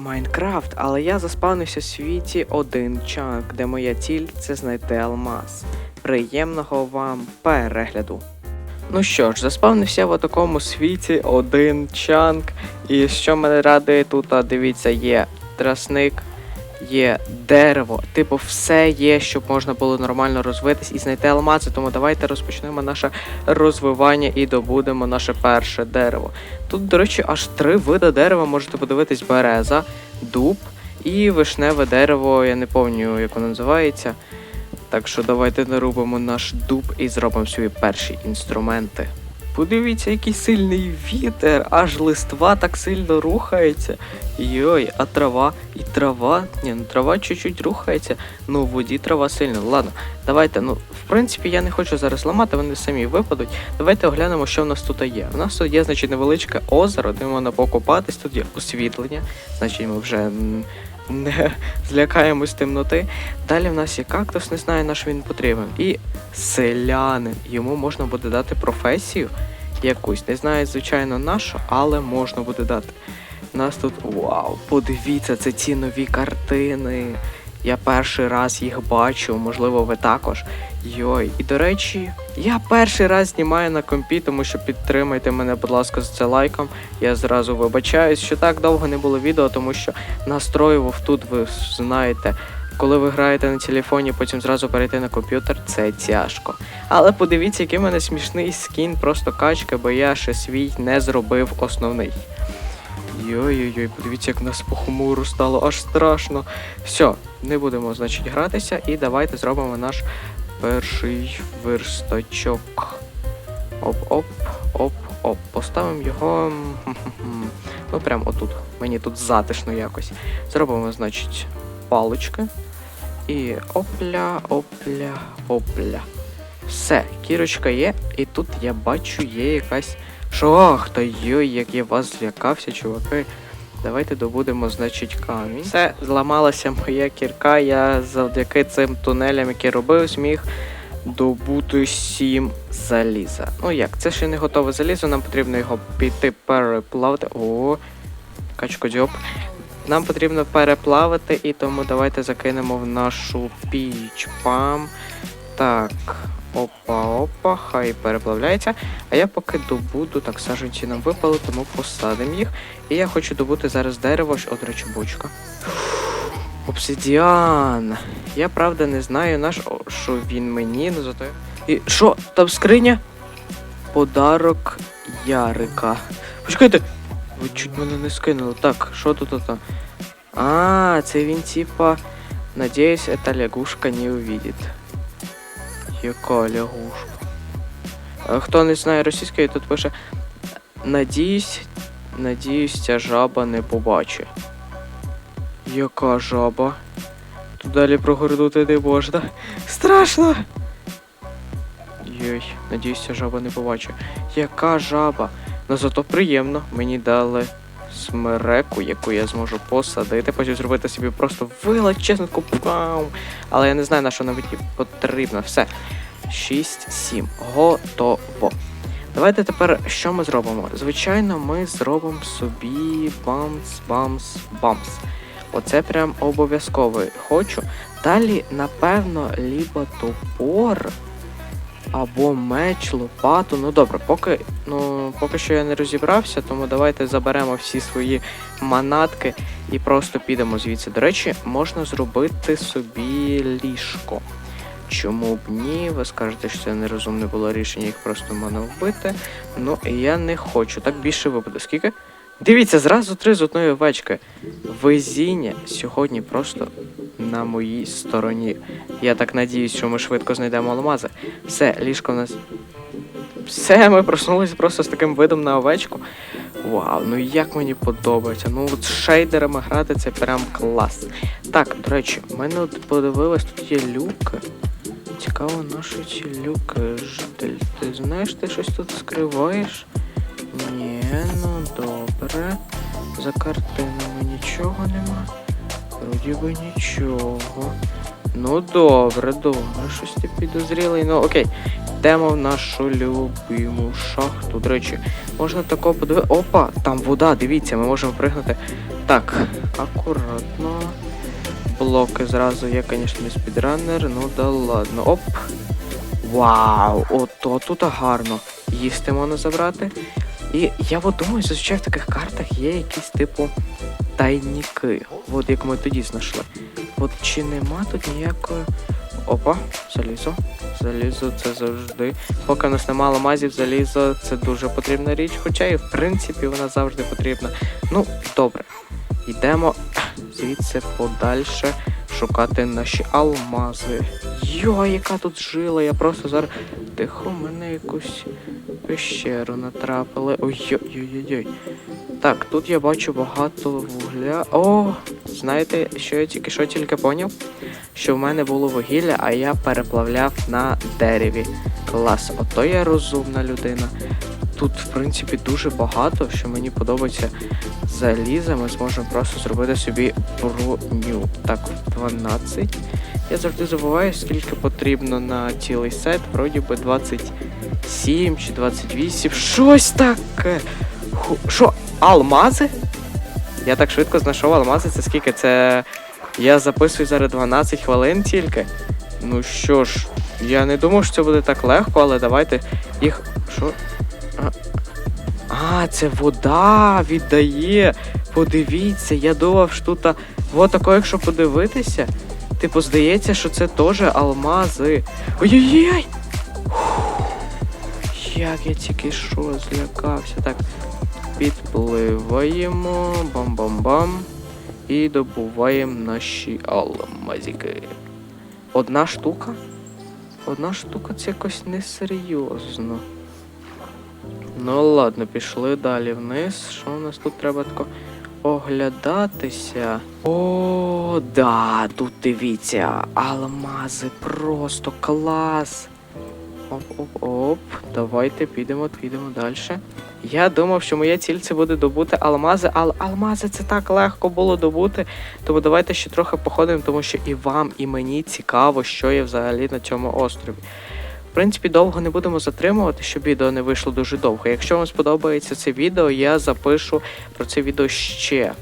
Майнкрафт, але я заспавнився в світі один чанк, де моя ціль це знайти алмаз. Приємного вам перегляду. Ну що ж, заспавнився в такому світі один чанк. І що мене радує тут, а, дивіться, є трасник, є дерево. Типу, все є, щоб можна було нормально розвитись і знайти алмази. Тому давайте розпочнемо наше розвивання і добудемо наше перше дерево. Тут, до речі, аж три види дерева можете подивитись: береза, дуб і вишневе дерево, я не пам'ятаю, як воно називається. Так що давайте нарубимо наш дуб і зробимо свої перші інструменти. Подивіться, який сильний вітер, аж листва так сильно рухається. Йой, а трава і трава. Ні, ну трава чуть-чуть рухається. Ну, в воді трава сильно. Ладно, давайте. Ну, в принципі, я не хочу зараз ламати, вони самі випадуть. Давайте оглянемо, що в нас тут є. У нас тут є, значить, невеличке озеро, де можна покупатись, тут є освітлення, значить ми вже не злякаємось темноти. Далі в нас є кактус, не знаю, на що він потрібен. І селянин. Йому можна буде дати професію якусь. Не знаю, звичайно, нашу, але можна буде дати. У нас тут вау, подивіться, це ці нові картини. Я перший раз їх бачу, можливо, ви також. Йой, і до речі, я перший раз знімаю на компі, тому що підтримайте мене, будь ласка, з це лайком. Я зразу вибачаюсь, що так довго не було відео, тому що настроював тут, ви знаєте, коли ви граєте на телефоні, потім зразу перейти на комп'ютер, це тяжко. Але подивіться, який в мене смішний скін, просто качка, бо я ще свій не зробив основний. Йой-йой-йой, подивіться, як в нас похмуру стало, аж страшно. Все, не будемо, значить, гратися, і давайте зробимо наш перший верстачок. Оп-оп, оп-оп. Поставимо його. Ну, прямо отут. Мені тут затишно якось. Зробимо, значить, палички. І опля, опля, опля. Все, кірочка є, і тут я бачу є якась шахта. Йой, як я вас злякався, чуваки. Давайте добудемо, значить, камінь. Все, зламалася моя кірка. Я завдяки цим тунелям, які робив, зміг добути сім заліза. Ну як, це ще не готове залізо, нам потрібно його піти переплавити. О, качкодьоп. Нам потрібно переплавити, і тому давайте закинемо в нашу піч. Пам. Так. Опа-опа, хай переплавляється. А я поки добуду, так саженці нам випали, тому посадимо їх. І я хочу добути зараз дерево, О, до речі, бочка. Обсидіан. Я правда не знаю, на що що він мені, ну зато. І що, там скриня? Подарок Ярика. Почекайте! Ви чуть мене не скинули. Так, що тут ото? А, це він типа. Надеюсь, эта лягушка не увидит. Яка лягушка? Хто не знає російської, тут пише. Надіюсь, надіюсь, ця жаба не побачить. Яка жаба? Тут далі прогорнути не можна. Страшно! Йой, надіюсь, ця жаба не побачить. Яка жаба? Ну зато приємно. Мені дали смереку, яку я зможу посадити, потім зробити собі просто величезну пау. Але я не знаю, на що навіть потрібно. Все. 6-7. Готово. Давайте тепер що ми зробимо? Звичайно, ми зробимо собі бамс, бамс, бамс. Оце прям обов'язково хочу. Далі, напевно, либо топор або меч, лопату. Ну добре, поки, ну, поки що я не розібрався, тому давайте заберемо всі свої манатки і просто підемо звідси. До речі, можна зробити собі ліжко. Чому б ні? Ви скажете, що це нерозумне було рішення їх просто мене вбити. Ну, я не хочу. Так більше випаде. Скільки? Дивіться, зразу три з одної овечки. Везіння сьогодні просто на моїй стороні. Я так надіюсь, що ми швидко знайдемо алмази. Все, ліжко в нас. Все, ми проснулися просто з таким видом на овечку. Вау, ну як мені подобається. Ну от з шейдерами грати це прям клас. Так, до речі, в мене от подивилось, тут є люки. Цікаво, на що ці люки житель. Ти знаєш, ти щось тут скриваєш? Ні, ну добре. За картинами нічого нема. Вроді би нічого. Ну добре, добре, щось ти підозрілий. Ну окей. Йдемо в нашу любиму шахту. До речі, можна тако подивитися. Опа, там вода, дивіться, ми можемо пригнути. Так, акуратно. Блоки зразу я, звісно, не спідранер, ну да ладно. Оп. Вау! Ото тут гарно. Їсти можна забрати. І я от думаю, зазвичай в таких картах є якісь типу тайніки. От як ми тоді знайшли. От чи нема тут ніякої. Опа, залізо. Залізо це завжди. Поки в нас нема алмазів, залізо це дуже потрібна річ. Хоча і в принципі вона завжди потрібна. Ну, добре. Йдемо звідси подальше шукати наші алмази. Йо, яка тут жила, я просто зараз. Тихо, мене якусь пещеру натрапили. Ой-ой-ой-ой. Так, тут я бачу багато вугля. О, знаєте, що я тільки що тільки поняв? Що в мене було вугілля, а я переплавляв на дереві. Клас, ото я розумна людина. Тут, в принципі, дуже багато, що мені подобається заліза. Ми зможемо просто зробити собі броню. Так, 12. Я завжди забуваю, скільки потрібно на цілий сет. Вроді би 27 чи 28. Щось таке. Що, алмази? Я так швидко знайшов алмази. Це скільки? Це. Я записую зараз 12 хвилин тільки. Ну що ж, я не думав, що це буде так легко, але давайте їх. Що? А, це вода віддає. Подивіться, я думав, що тут. Вот тако, якщо подивитися, типу, здається, що це теж алмази. Ой-ой-ой! Як я тільки що злякався. Так, підпливаємо, бам-бам-бам. І добуваємо наші алмазики. Одна штука? Одна штука це якось несерйозно. Ну ладно, пішли далі вниз. Що у нас тут треба тако оглядатися? О, да, тут дивіться, алмази просто клас. Оп-оп-оп. Давайте підемо, підемо далі. Я думав, що моя ціль це буде добути алмази, але алмази це так легко було добути. Тому давайте ще трохи походимо, тому що і вам, і мені цікаво, що є взагалі на цьому острові. В принципі, довго не будемо затримувати, щоб відео не вийшло дуже довго. Якщо вам сподобається це відео, я запишу про це відео ще.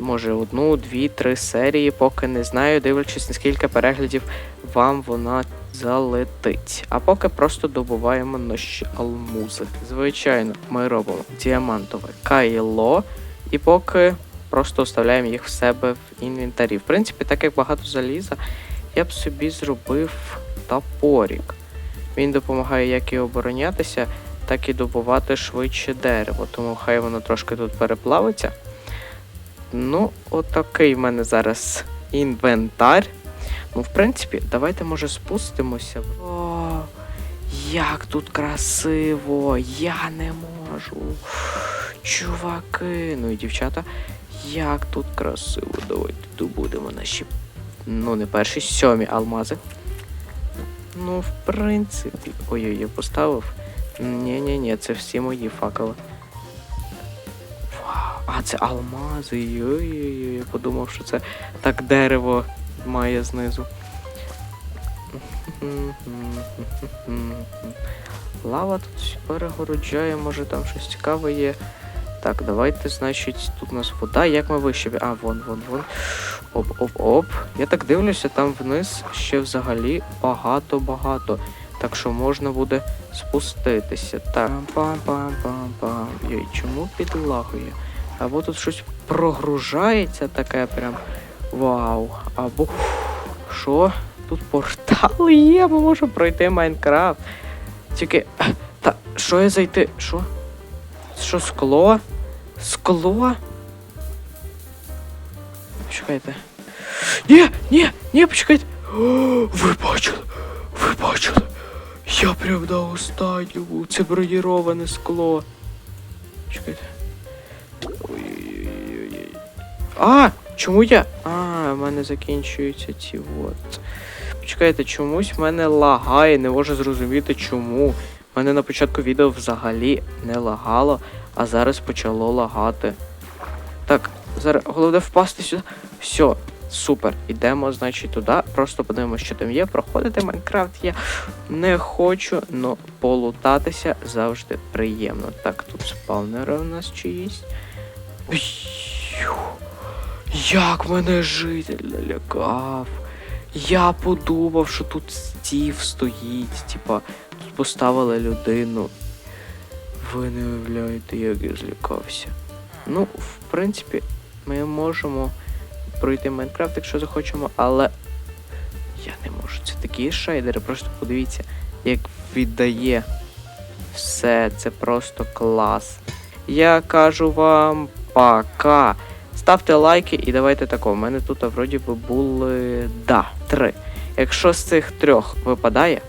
Може, одну, дві, три серії, поки не знаю, дивлячись, наскільки переглядів вам вона залетить. А поки просто добуваємо наші алмузи. Звичайно, ми робимо діамантове кайло, і поки просто оставляємо їх в себе в інвентарі. В принципі, так як багато заліза, я б собі зробив топорік. Він допомагає як і оборонятися, так і добувати швидше дерево. Тому хай воно трошки тут переплавиться. Ну, отакий в мене зараз інвентар. Ну, в принципі, давайте, може, спустимося. О, як тут красиво! Я не можу. Чуваки, ну і дівчата, як тут красиво. Давайте добудемо наші. Ну, не перші, сьомі алмази. Ну, в принципі. Ой-ой, я поставив. Ні-ні-ні, це всі мої факели. А це алмази. Ой-ой-ой, я подумав, що це так дерево має знизу. Лава тут перегороджає, може там щось цікаве є. Так, давайте, значить, тут у нас вода. Як ми вище? А, вон, вон, вон. Оп-оп-оп. Я так дивлюся, там вниз ще взагалі багато-багато. Так що можна буде спуститися. Так. Пам-пам-пам-пам. Йой, чому підлагує? Або тут щось прогружається таке прям. Вау. Або. Що? Тут портал є, ми можемо пройти Майнкрафт. Тільки. Та що я зайти? Що? Що скло? Скло? Почекайте. Ні, ні, ні, почекайте. О, ви бачили? Ви бачили? Я прям на останньому. Це бронєроване скло. Чекайте. Ой-ой-ой. А! Чому я. А, в мене закінчуються ці от. Почекайте, чомусь в мене лагає, не можу зрозуміти чому. У мене на початку відео взагалі не лагало, а зараз почало лагати. Так, зараз головне впасти сюди. Все, супер. Ідемо, значить, туди. Просто подивимося, що там є. Проходити Майнкрафт я не хочу, але полутатися завжди приємно. Так, тут спавнери у нас чиїсь. Ой, Ю, Як мене житель налякав. Я подумав, що тут стів стоїть, типа, тут поставили людину. Ви не уявляєте, як я злякався. Ну, в принципі, ми можемо пройти Майнкрафт, якщо захочемо, але я не можу. Це такі шейдери, просто подивіться, як віддає все, це просто клас. Я кажу вам пока. Ставте лайки і давайте тако. У мене тут вроді би були. Да, три. Якщо з цих трьох випадає.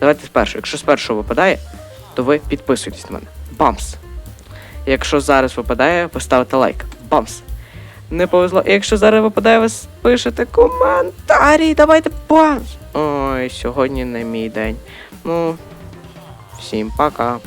Давайте з першого. Якщо з першого випадає, то ви підписуйтесь на мене. Бамс! Якщо зараз випадає, ви ставите лайк. Бамс! Не повезло. І Якщо зараз випадає, ви пишете коментарі. Давайте бамс! Ой, сьогодні не мій день. Ну, всім пока.